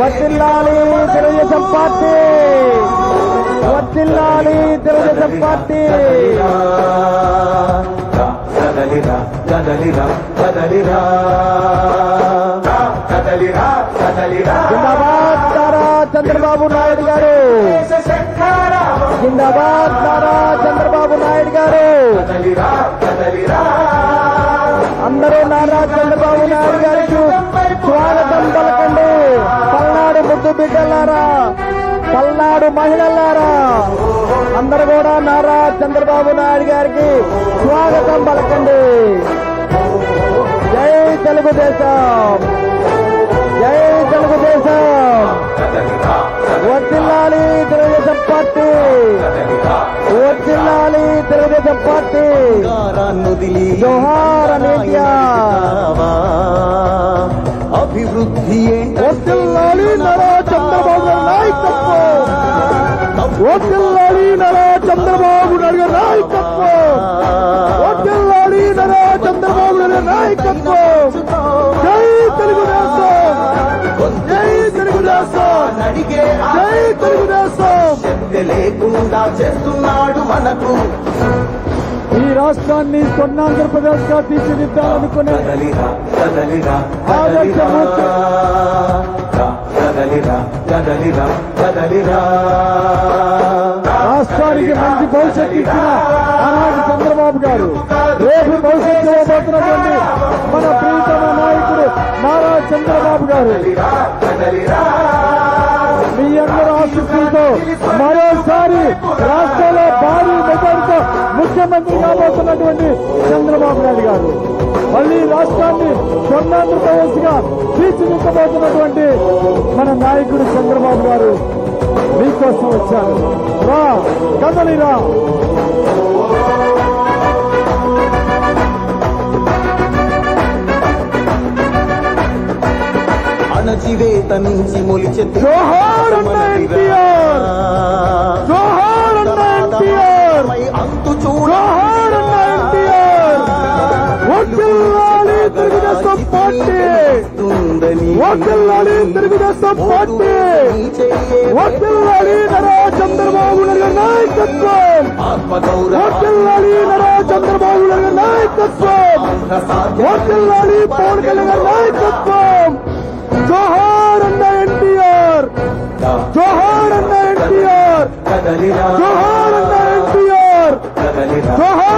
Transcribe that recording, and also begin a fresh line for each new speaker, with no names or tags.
వర్తిల్లాలి తెలుగుదేశం పార్టీ. వర్తిల్లాలి తెలుగుదేశం పార్టీ.
కదలిరా కదలిరా కదలిరా. కదలిరా కదలిరా.
జిందాబాద్ నారా చంద్రబాబు నాయుడు గారు. జిందాబాద్ నారా బిడ్డలారా పల్నాడు మహిళలారా అందరు కూడా నారా చంద్రబాబు నాయుడు గారికి స్వాగతం పలకండి జై తెలుగుదేశం జై తెలుగుదేశం
కదలిరా
వర్తిల్లాలి తెలుగుదేశం పార్టీ వర్తిల్లాలి తెలుగుదేశం పార్టీ జోహార్ ఎన్టీఆర్. వర్తిల్లాలి నరా చంద్రబాబు నాయుడు నాయకత్వం. వర్తిల్లాలి నరా చంద్రబాబు నాయుడు నాయకత్వం. జై తెలుగుదేశం జై తెలుగుదేశం జై తెలుగుదేశం
లేకుండా చేస్తున్నాడు మనకు
ఈ రాష్ట్రాన్ని స్వర్ణాంధ్రప్రదేశ్గా తీర్చిదిద్దాలనుకునే ఆదర్శ
కదలిరా కదలిరా
రాష్ట్రానికి మంచి భవిష్యత్తు ఇచ్చిన ఆనాటి చంద్రబాబు గారు. రేపు భవిష్యత్తు ఇవ్వబోతున్నటువంటి మన ప్రీతమ నాయకుడు నారా చంద్రబాబు గారు. మీ అందరి ఆశీస్సులతో మరోసారి రాష్ట్ర ముఖ్యమంత్రి కాబోతున్నటువంటి చంద్రబాబు నాయుడు గారు. మళ్ళీ రాష్ట్రాన్ని స్వర్ణాంధ్రప్రదేశ్గా తీర్చిదిద్దబోతున్నటువంటి మన నాయకుడు చంద్రబాబు గారు మీకోసం వచ్చారు. రా కదలిరా
అణచివేత నుంచి మొలిచె
జోహార్ జోహార్ వడ్డిల్లాలి తెలుగుదేశం పార్టీ వడ్డిల్లాలి తెలుగుదేశం పార్టీ వడ్డిల్లాలి నరా చంద్రబాబు నాయుడు గారి నాయకత్వం వడ్డిల్లాలి నరా చంద్రబాబు నాయుడు గారి నాయకత్వం వడ్డిల్లాలి పవన్ కళ్యాణ్ గారి నాయకత్వం జోహార్ అన్న ఎన్టీఆర్ జోహార్ అన్న ఎన్టీఆర్
కదలిరా
జోహార్